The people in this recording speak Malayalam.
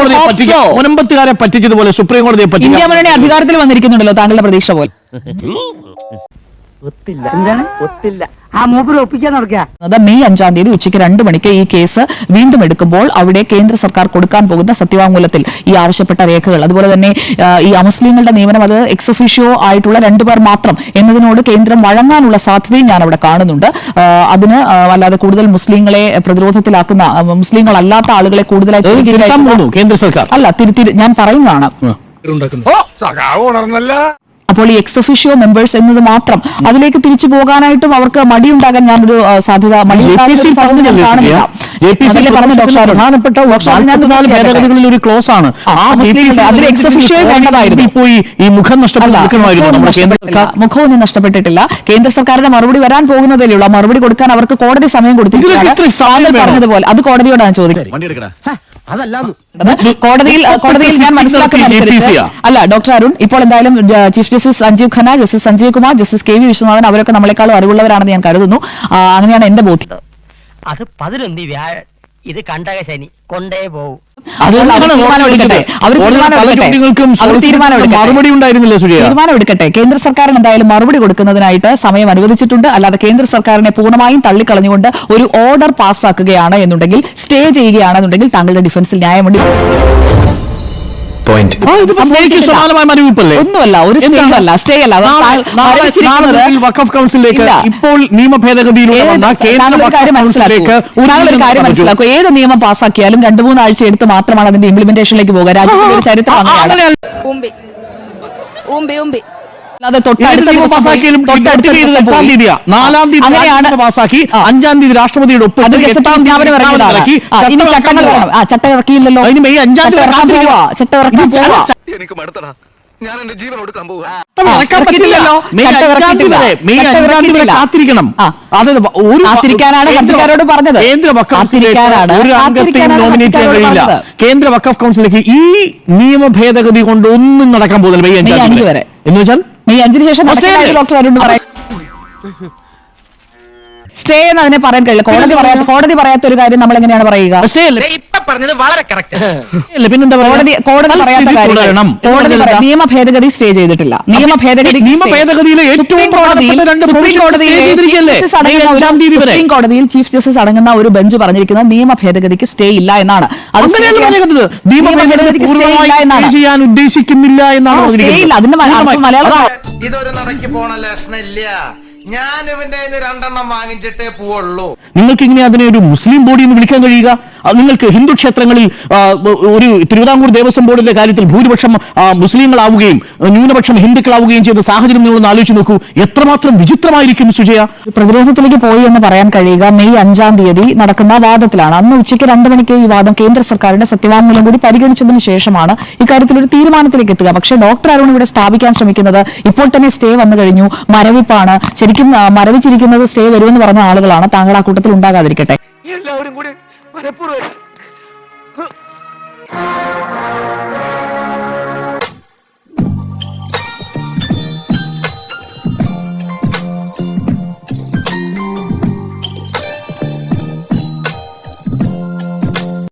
കോടതിയെ പറ്റിക്കുക മുനമ്പത്തുകാരെ പറ്റിച്ചതുപോലെ സുപ്രീം കോടതിയെ ഇന്ത്യ പറ്റിക്കുക മുന്നണി അധികാരത്തിൽ വന്നിരിക്കുന്നുണ്ടല്ലോ താങ്കളുടെ പ്രതീക്ഷ പോലെ. ഒത്തില്ല. എന്താണ്? ഒത്തില്ല. ആ മൂപ്പര് ഒപ്പിക്കാൻ നടക്കുക അത് മെയ് അഞ്ചാം തീയതി ഉച്ചയ്ക്ക് രണ്ട് മണിക്ക് ഈ കേസ് വീണ്ടും എടുക്കുമ്പോൾ അവിടെ കേന്ദ്ര സർക്കാർ കൊടുക്കാൻ പോകുന്ന സത്യവാങ്മൂലത്തിൽ ഈ ആവശ്യപ്പെട്ട രേഖകൾ. അതുപോലെ തന്നെ ഈ അമുസ്ലിങ്ങളുടെ നിയമനം അത് എക്സൊഫീഷ്യോ ആയിട്ടുള്ള രണ്ടുപേർ മാത്രം എന്നതിനോട് കേന്ദ്രം വഴങ്ങാനുള്ള സാധ്യതയും ഞാൻ അവിടെ കാണുന്നുണ്ട് അതിന് അല്ലാതെ കൂടുതൽ മുസ്ലിങ്ങളെ പ്രതിരോധത്തിലാക്കുന്ന മുസ്ലിങ്ങളല്ലാത്ത ആളുകളെ കൂടുതലായി അത് തിരികെ തിരുത്താൻ അയക്കുന്ന- പോകുന്നു കേന്ദ്ര സർക്കാർ. അല്ല തിരുത്തി ഞാൻ പറയുന്നതാണ്. അപ്പോൾ ഈ എക്സ് ഒഫീഷ്യോ മെമ്പേഴ്സ് എന്നത് മാത്രം. അതിലേക്ക് തിരിച്ചു പോകാനായിട്ടും അവർക്ക് മടിയുണ്ടാകാൻ ഞാനൊരു സാധ്യത. പ്രധാനപ്പെട്ട പൂർത്തിയാക്കട്ടെ. ഭേദഗതികളിൽ ഒരു ക്ലോസ് ആണ്. ആ, അതിൽ വേണ്ടതായിരുന്നു. ഈ മുഖം മുഖമൊന്നും നഷ്ടപ്പെട്ടില്ല. നഷ്ടപ്പെട്ടിട്ടില്ല. കേന്ദ്ര സർക്കാരിന്റെ മറുപടി വരാൻ പോകുന്നതേ ഉള്ളൂ. മറുപടി കൊടുക്കാൻ അവർക്ക് കോടതി സമയം കൊടുത്തിട്ടില്ല? പറഞ്ഞതുപോലെ. അത് കോടതിയോടാണ് ചോദിക്കുന്നത്. കോടതിയിൽ കോടതിയിൽ ഞാൻ മനസ്സിലാക്കുന്നത് അല്ല ഡോക്ടർ അരുൺ ഇപ്പോൾ എന്തായാലും chief justice Sanjiv Khanna justice Sanjiv Kumar justice K V Viswanathan അവരൊക്കെ നമ്മളെക്കാളും അറിവുള്ളവരാണെന്ന് ഞാൻ കരുതുന്നു. അങ്ങനെയാണ് എന്റെ ബോധ്യം. അത് പതിനൊന്ന് ഇത് കണ്ടക ശനി കൊണ്ടേ പോവും അത് അപ്പോൾ അവർ തീരുമാനം എടുക്കട്ടെ. അവർ ഓരോ തീരുമാനം പല എടുക്കട്ടെ. ചോദ്യങ്ങൾക്കും അവർ തീരുമാനം എടുക്കട്ടെ. മറുപടി ഉണ്ടായിരുന്നില്ല സുജയ തീരുമാനം എടുക്കട്ടെ കേന്ദ്ര സർക്കാരിന് എന്തായാലും മറുപടി കൊടുക്കുന്നതിനായിട്ട് സമയം അനുവദിച്ചിട്ടുണ്ട് അല്ലാതെ കേന്ദ്ര സർക്കാരിനെ പൂർണമായും തള്ളിക്കളഞ്ഞുകൊണ്ട് ഒരു ഓർഡർ പാസ്സാക്കുകയാണ് എന്നുണ്ടെങ്കിൽ സ്റ്റേ ചെയ്യുകയാണെന്നുണ്ടെങ്കിൽ താങ്കളുടെ ഡിഫൻസിൽ ന്യായമുണ്ട് പോയിന്റ് സമാനമായ മരവിപ്പല്ലേ ഒന്നുമല്ല ഒരു സ്റ്റേ അല്ല സ്റ്റേ അല്ല വഖഫ് ഇപ്പോൾ നിയമ ഭേദഗതിയിലൂടെ ഏത് നിയമം കാര്യം നടപ്പാക്കൂ. മനസ്സിലാക്കൂ. ഏത് നിയമം പാസ്സാക്കിയാലും രണ്ടു മൂന്നാഴ്ച എടുത്ത് മാത്രമാണ് അതിന്റെ ഇംപ്ലിമെന്റേഷനിലേക്ക് പോകുക. രാജ്യത്തിന്റെ ഒരു ചരിത്രം ആ, അങ്ങനെയാണ്. അഞ്ചാം തീയതി രാഷ്ട്രപതിയുടെ ഒപ്പ് ചട്ടമിറക്കിയില്ലല്ലോ അതിന് മെയ് അഞ്ചാം തീയതി എനിക്ക് മടുത്തടാ. ഞാൻ എന്റെ ജീവൻ കൊടുക്കാൻ. കാത്തിരിക്കണം. കാത്തിരിക്കാനാണ് കേന്ദ്ര- വക്കഫ് പറഞ്ഞത്. കേന്ദ്ര നോമിനേറ്റ് ചെയ്യാൻ കഴിയില്ല. കേന്ദ്ര വക്കഫ് കൗൺസിലേക്ക് ഈ നിയമ ഭേദഗതി കൊണ്ട് ഒന്നും നടക്കാൻ പോകുന്നില്ല മെയ് മെയ് അഞ്ചാം തീയതി വരെ. എന്ന് വെച്ചാൽ മെയ് അഞ്ചിന് ശേഷം ഡോക്ടർ അരുൺ പറയാം സ്റ്റേ എന്ന് അതിനെ പറയാൻ കഴിയില്ല. കോടതി പറയാത്ത കോടതി പറയാത്ത ഒരു കാര്യം നമ്മൾ എങ്ങനെയാണ് പറയുക? സ്റ്റേ അല്ലേ? പറഞ്ഞത് വളരെ കറക്റ്റ് അല്ലേ? പിന്നെന്താ പറയാ? കോടതി കോടതി പറയാത്ത. കോടതി നിയമ ഭേദഗതി സ്റ്റേ ചെയ്തിട്ടില്ല നിയമ ഭേദഗതി നിയമ ഭേദഗതിയിലെ ഏറ്റവും പ്രധാനപ്പെട്ട രണ്ട് സുപ്രീം കോടതിയിൽ stay ചെയ്തിരിക്കുകയല്ലേ? ചീഫ് ജസ്റ്റിസ് മെയ് അടങ്ങുന്ന ഒരു- അഞ്ചാം തീയതി വരെ. സുപ്രീം കോടതിയിൽ ചീഫ് ജസ്റ്റിസ് അടങ്ങുന്ന ഒരു ബെഞ്ച് പറഞ്ഞിരിക്കുന്നത് നിയമ ഭേദഗതിക്ക് സ്റ്റേ ഇല്ല എന്നാണ് അത് stay അങ്ങനെയല്ല ചെയ്യാൻ- പറഞ്ഞിരിക്കുന്നത് നിയമ ഭേദഗതി stay ഇല്ല എന്നാണ് ചെയ്യാൻ ഉദ്ദേശിക്കുന്നില്ല എന്നാണ് ആ, stay പറഞ്ഞിരിക്കുന്നത്. ഇല്ല. അതിന്റെ മല- പൂർണമായി. മലയാളം അതാ, ഇതൊരു നടക്ക് പോണ ലക്ഷണില്ല ഞാൻ ഇവന്റെ രണ്ടെണ്ണം വാങ്ങിച്ചിട്ടേ പോവുള്ളൂ നിങ്ങൾക്ക് ഇങ്ങനെ അതിനെ ഒരു മുസ്ലിം ബോഡി എന്ന് വിളിക്കാൻ കഴിയുക അത് നിങ്ങൾക്ക് ഹിന്ദു ക്ഷേത്രങ്ങളിൽ ഒരു തിരുവിതാംകൂർ ദേവസ്വം ബോർഡിന്റെ കാര്യത്തിൽ ഭൂരിപക്ഷം മുസ്ലിങ്ങളാവുകയും ന്യൂനപക്ഷം ഹിന്ദുക്കളാവുകയും ചെയ്ത സാഹചര്യം നിങ്ങളൊന്ന് ആലോചിച്ച് നോക്കൂ. എത്രമാത്രം വിചിത്രമായിരിക്കും സുജയ? പ്രതിരോധത്തിലേക്ക് പോയി എന്ന് പറയാൻ കഴിയുക മെയ് അഞ്ചാം തീയതി നടക്കുന്ന വാദത്തിലാണ്. അന്ന് ഉച്ചയ്ക്ക് രണ്ട് മണിക്ക് ഈ വാദം കേന്ദ്ര സർക്കാരിന്റെ സത്യവാങ്മൂലം കൂടി പരിഗണിച്ചതിന് ശേഷമാണ് ഇക്കാര്യത്തിൽ ഒരു തീരുമാനത്തിലേക്ക് എത്തുക. പക്ഷേ ഡോക്ടർ അരുൺ ഇവിടെ സ്ഥാപിക്കാൻ ശ്രമിക്കുന്നത് ഇപ്പോൾ തന്നെ സ്റ്റേ വന്നു കഴിഞ്ഞു. മരവിപ്പാണ്. ശരിക്കും മരവിച്ചിരിക്കുന്നത് സ്റ്റേ വരുമെന്ന് പറഞ്ഞ ആളുകളാണ്. താങ്കൾ ആ കൂട്ടത്തിൽ ഉണ്ടാകാതിരിക്കട്ടെ. എല്ലാവരും കൂടി É por hoje.